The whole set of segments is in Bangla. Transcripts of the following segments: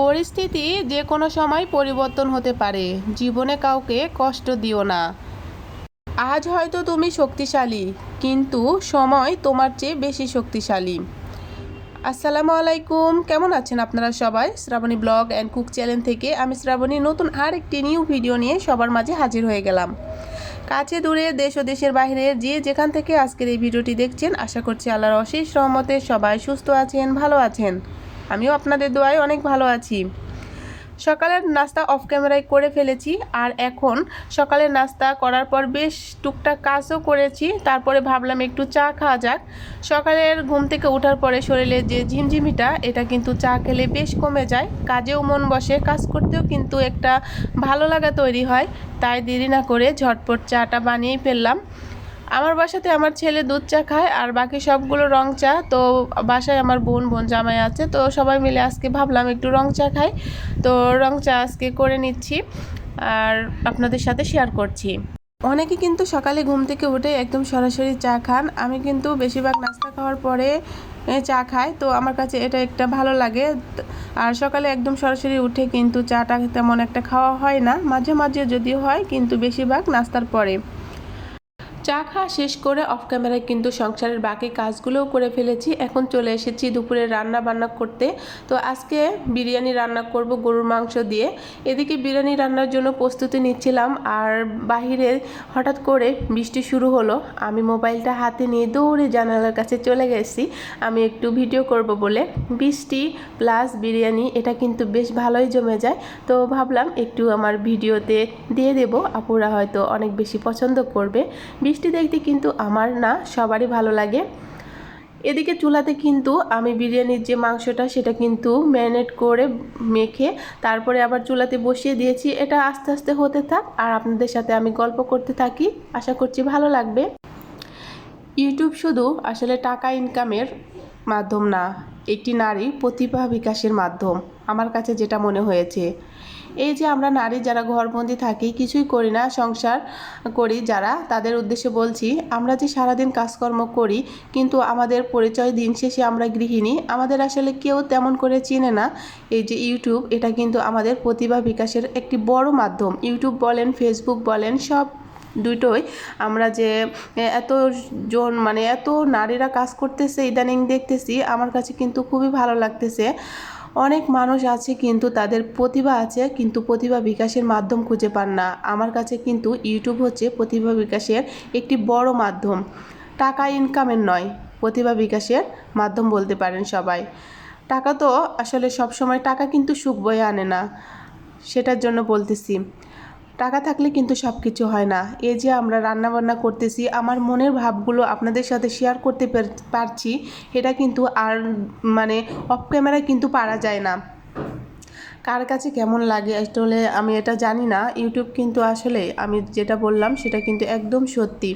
পরিস্থিতি যে কোনো সময় পরিবর্তন হতে পারে। জীবনে কাউকে কষ্ট দিও না। আজ হয়তো তুমি শক্তিশালী, কিন্তু সময় তোমার চেয়ে বেশি শক্তিশালী। আসসালামু আলাইকুম, কেমন আছেন আপনারা সবাই? Shraboni blog and cook channel থেকে আমি শ্রাবণী নতুন আর একটি নিউ ভিডিও নিয়ে সবার মাঝে হাজির হয়ে গেলাম। কাছে দূরে, দেশ ও দেশের বাইরে যে যেখান থেকে আজকের এই ভিডিওটি দেখছেন, আশা করছি আল্লাহর অশেষ রহমতে সবাই সুস্থ আছেন, ভালো আছেন। আমিও আপনাদের দোয়ায় অনেক ভালো আছি। সকালের নাস্তা অফ ক্যামেরায় করে ফেলেছি আর এখন সকালের নাস্তা করার পর বেশ টুকটাক কাজও করেছি। তারপরে ভাবলাম একটু চা খাওয়া যাক। সকালের ঘুম থেকে ওঠার পরে শরীরে যে ঝিমঝিমিটা, এটা কিন্তু চা খেলে বেশ কমে যায়। কাজেও মন বসে, কাজ করতেও কিন্তু একটা ভালো লাগা তৈরি হয়। তাই দেরি না করে ঝটপট চাটা বানিয়েই ফেললাম। আমার বাসাতে আমার ছেলে দুধ চা খায় আর বাকি সবগুলো রং চা। তো বাসায় আমার বোন বোন জামাই আছে। তো সবাই মিলে আজকে ভাবলাম একটু রং চা খাই। তো রং চা আজকে করে নিচ্ছি আর আপনাদের সাথে শেয়ার করছি। অনেকে কিন্তু সকালে ঘুম থেকে উঠে একদম সরাসরি চা খান। আমি কিন্তু বেশিরভাগ নাস্তা খাওয়ার পরে চা খাই। তো আমার কাছে এটা একটা ভালো লাগে। আর সকালে একদম সরাসরি উঠে কিন্তু চাটা তেমন একটা খাওয়া হয় না। মাঝে মাঝে যদি হয়, কিন্তু বেশিরভাগ নাস্তার পরে। চা খাওয়া শেষ করে অফ ক্যামেরায় কিন্তু সংসারের বাকি কাজগুলোও করে ফেলেছি। এখন চলে এসেছি দুপুরে রান্না বান্না করতে। তো আজকে বিরিয়ানি রান্না করব গরুর মাংস দিয়ে। এদিকে বিরিয়ানি রান্নার জন্য প্রস্তুতি নিচ্ছিলাম আর বাহিরে হঠাৎ করে বৃষ্টি শুরু হলো। আমি মোবাইলটা হাতে নিয়ে দৌড়ে জানালার কাছে চলে গেছি। আমি একটু ভিডিও করব বলে। বৃষ্টি প্লাস বিরিয়ানি, এটা কিন্তু বেশ ভালোই জমে যায়। তো ভাবলাম একটু আমার ভিডিওতে দিয়ে দেব। আপুরা হয়তো অনেক বেশি পছন্দ করবে। বৃষ্টি দেখতে কিন্তু আমার না সবারই ভালো লাগে। এদিকে চুলাতে কিন্তু আমি বিরিয়ানির যে মাংসটা সেটা কিন্তু ম্যারিনেট করে মেখে তারপরে আবার চুলাতে বসিয়ে দিয়েছি। এটা আস্তে আস্তে হতে থাক আর আপনাদের সাথে আমি গল্প করতে থাকি। আশা করছি ভালো লাগবে। ইউটিউব শুধু আসলে টাকা ইনকামের মাধ্যম না, একটি নারী প্রতিভা বিকাশের মাধ্যম। আমার কাছে যেটা মনে হয়েছে এই যে আমরা নারী যারা ঘরবন্দি থাকি, কিছুই করি না, সংসার করি যারা, তাদের উদ্দেশ্যে বলছি, আমরা যে সারাদিন কাজকর্ম করি, কিন্তু আমাদের পরিচয় দিন শেষে আমরা গৃহিণী, আমাদের আসলে কেউ তেমন করে চিনে না। এই যে ইউটিউব, এটা কিন্তু আমাদের প্রতিভা বিকাশের একটি বড় মাধ্যম। ইউটিউব বলেন, ফেসবুক বলেন, সব দুটোই আমরা যে এত জন মানে এত নারীরা কাজ করতেছে, ইদানিং দেখতেছি, আমার কাছে কিন্তু খুবই ভালো লাগতেছে। অনেক মানুষ আছে কিন্তু তাদের প্রতিভা আছে, কিন্তু প্রতিভা বিকাশের মাধ্যম খুঁজে পান না। আমার কাছে কিন্তু ইউটিউব হচ্ছে প্রতিভা বিকাশের একটি বড় মাধ্যম। টাকা ইনকামের নয়, প্রতিভা বিকাশের মাধ্যম বলতে পারেন সবাই। টাকা তো আসলে সব সময় টাকা কিন্তু সুখ বয়ে আনে না, সেটার জন্য বলতেছি। টাকা থাকলে কিন্তু সব কিছু হয় না। এই যে আমরা রান্না বান্না করতেছি, আমার মনের ভাবগুলো আপনাদের সাথে শেয়ার করতে পারছি, এটা কিন্তু আর মানে অফ ক্যামেরায় কিন্তু পারা যায় না। কার কাছে কেমন লাগে আসলে আমি এটা জানি না। ইউটিউব কিন্তু আসলে আমি যেটা বললাম সেটা কিন্তু একদম সত্যি।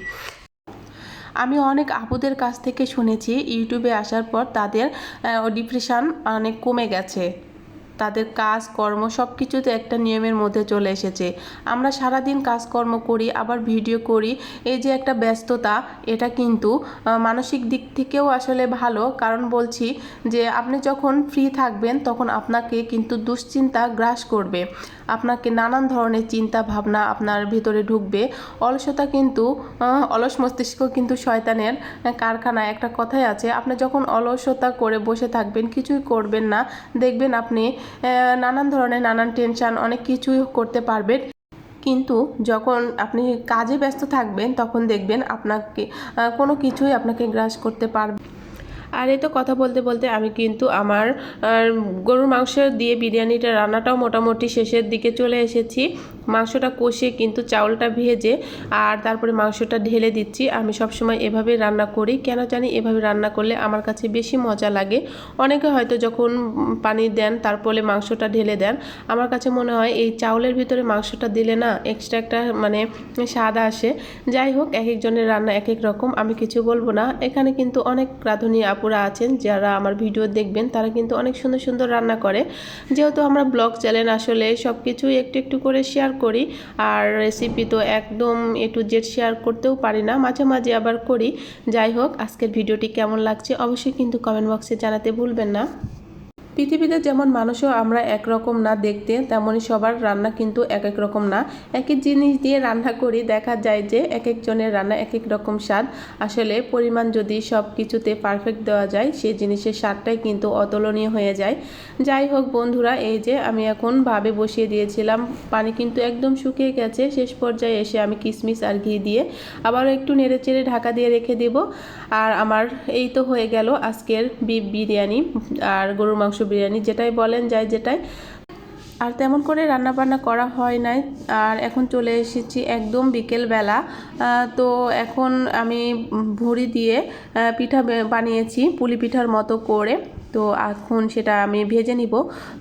আমি অনেক আপুদের কাছ থেকে শুনেছি ইউটিউবে আসার পর তাদের ডিপ্রেশান অনেক কমে গেছে। তাদের কাজ, কর্ম সব কিছুতে একটা নিয়মের মধ্যে চলে এসেছে। আমরা সারাদিন কাজকর্ম করি, আবার ভিডিও করি। এই যে একটা ব্যস্ততা, এটা কিন্তু মানসিক দিক থেকেও আসলে ভালো। কারণ বলছি যে, আপনি যখন ফ্রি থাকবেন, তখন আপনাকে কিন্তু দুশ্চিন্তা গ্রাস করবে। আপনাকে নানান ধরনের চিন্তা ভাবনা আপনার ভিতরে ঢুকবে। অলসতা কিন্তু অলস মস্তিষ্ক কিন্তু শয়তানের কারখানা একটা কথাই আছে, আপনি যখন অলসতা করে বসে থাকবেন, কিছুই করবেন না। দেখবেন আপনি নানান ধরনের, নানান টেনশান অনেক কিছুই করতে পারবেন কিন্তু যখন আপনি কাজে ব্যস্ত থাকবেন, তখন দেখবেন আপনাকে কোনো কিছুই আপনাকে গ্রাস করতে পারবে আর এই তো কথা বলতে বলতে আমি কিন্তু আমার গরুর মাংস দিয়ে বিরিয়ানিটা, রান্নাটাও মোটামুটি শেষের দিকে চলে এসেছি। মাংসটা কষিয়ে কিন্তু চাউলটা ভেজে আর তারপরে মাংসটা ঢেলে দিচ্ছি। আমি সবসময় এভাবে রান্না করি। কেন জানি এভাবে রান্না করলে আমার কাছে বেশি মজা লাগে। অনেকে হয়তো যখন পানি দেন তারপরে মাংসটা ঢেলে দেন। আমার কাছে মনে হয় এই চাউলের ভিতরে মাংসটা দিলে না এক্সট্রা একটা মানে স্বাদ আসে। যাই হোক, এক একজনের রান্না এক এক রকম। আমি কিছু বলব না। এখানে কিন্তু অনেক রাঁধুনি আপুরা আছেন, যারা আমার ভিডিও দেখবেন, তারা কিন্তু অনেক সুন্দর সুন্দর রান্না করে। যেহেতু আমরা ব্লগ চ্যানেল, আসলে সব কিছুই একটু একটু করে শেয়ার করি, আর রেসিপি তো একদম এ টু জেড শেয়ার করতেও পারি না, মাঝে মাঝে আবার করি। যাই হোক, আজকের ভিডিওটি কেমন লাগছে, অবশ্যই কিন্তু কমেন্ট বক্সে জানাতে ভুলবেন না। পৃথিবীতে যেমন মানুষও আমরা একরকম না দেখতে তেমনই সবার রান্না কিন্তু এক এক রকম না। একই জিনিস দিয়ে রান্না করি, দেখা যায় যে এক একজনের রান্না এক এক রকম স্বাদ। আসলে পরিমাণ যদি সব কিছুতে পারফেক্ট দেওয়া যায় সেই জিনিসের স্বাদটাই কিন্তু অতুলনীয় হয়ে যায়। যাই হোক বন্ধুরা, এই যে আমি এখন ভাবে বসিয়ে দিয়েছিলাম, পানি কিন্তু একদম শুকিয়ে গেছে। শেষ পর্যায়ে এসে আমি কিশমিশ আর ঘি দিয়ে আবারও একটু নেড়ে চেড়ে ঢাকা দিয়ে রেখে দেব। আর আমার এই তো হয়ে গেল আজকের বিফ বিরিয়ানি, আর গরুর মাংস বিরিয়ানি যেটাই বলেন, যাই যেটাই। আর তেমন করে রান্না বান্না করা হয় নাই। আর এখন চলে এসেছি একদম বিকেলবেলা। তো এখন আমি ভুড়ি দিয়ে পিঠা বানিয়েছি পুলি পিঠার মতো করে। তো এখন সেটা আমি ভেজে নিব।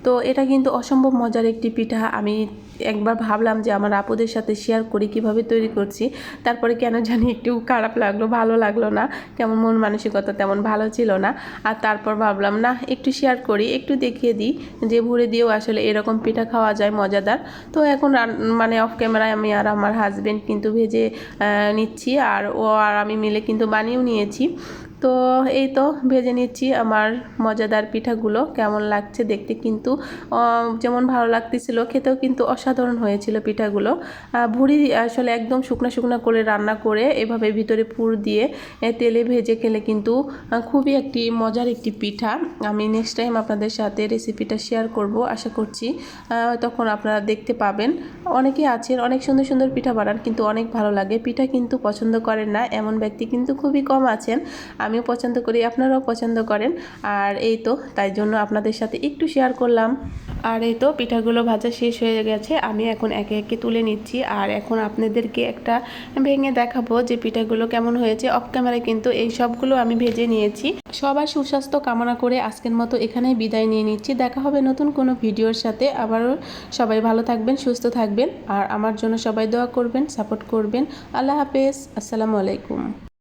তো এটা কিন্তু অসম্ভব মজার একটি পিঠা। আমি একবার ভাবলাম যে আমার আপুদের সাথে শেয়ার করি, কীভাবে তৈরি করছি। তারপরে কেন জানি একটু খারাপ লাগল, ভালো লাগল না। কেমন মন মানসিকতা তেমন ভালো ছিল না। আর তারপর ভাবলাম, না, একটু শেয়ার করি, একটু দেখিয়ে দিই। যে ভুড়ি দিয়েও আসলে এরকম পিঠা খাওয়া যায়, মজাদার। তো এখন মানে অফ ক্যামেরায় আমি আর আমার হাজবেন্ড কিন্তু ভেজে নিচ্ছি। আর ও আর আমি মিলে কিন্তু বানিয়েও নিয়েছি। তো এই তো ভেজে নিচ্ছি আমার মজাদার পিঠাগুলো, কেমন লাগছে দেখতে কিন্তু যেমন ভালো লাগতেছিল, খেতেও কিন্তু অসাধারণ হয়েছিল পিঠাগুলো। ভুড়ি আসলে একদম শুকনা শুকনা করে রান্না করে এভাবে ভিতরে পুর দিয়ে তেলে ভেজে খেলে কিন্তু খুবই একটি মজার একটি পিঠা। আমি নেক্সট টাইম আপনাদের সাথে রেসিপিটা শেয়ার করব, আশা করছি তখন আপনারা দেখতে পাবেন। অনেকেই আছেন, অনেক সুন্দর সুন্দর পিঠা বানান, কিন্তু অনেক ভালো লাগে। পিঠা কিন্তু পছন্দ করেন না, এমন ব্যক্তি কিন্তু খুবই কম আছেন। আমিও পছন্দ করি, আপনারাও পছন্দ করেন। আর এই তো, তাই জন্য আপনাদের সাথে একটু শেয়ার করলাম। আর এই তো, পিঠাগুলো ভাজা শেষ হয়ে গেছে, আমি এখন একে একে তুলে নিচ্ছি। আর এখন আপনাদেরকে একটা ভেঙে দেখাবো যে পিঠাগুলো কেমন হয়েছে। অফ ক্যামেরায় কিন্তু এই সবগুলো আমি ভেজে নিয়েছি। সবার সুস্বাস্থ্য কামনা করে আজকের মতো এখানেই বিদায় নিয়ে নিচ্ছি। দেখা হবে নতুন কোনো ভিডিওর সাথে। আবারও সবাই ভালো থাকবেন, সুস্থ থাকবেন। আর আমার জন্য সবাই দোয়া করবেন সাপোর্ট করবেন। আল্লাহ হাফেজ, আসসালামু আলাইকুম।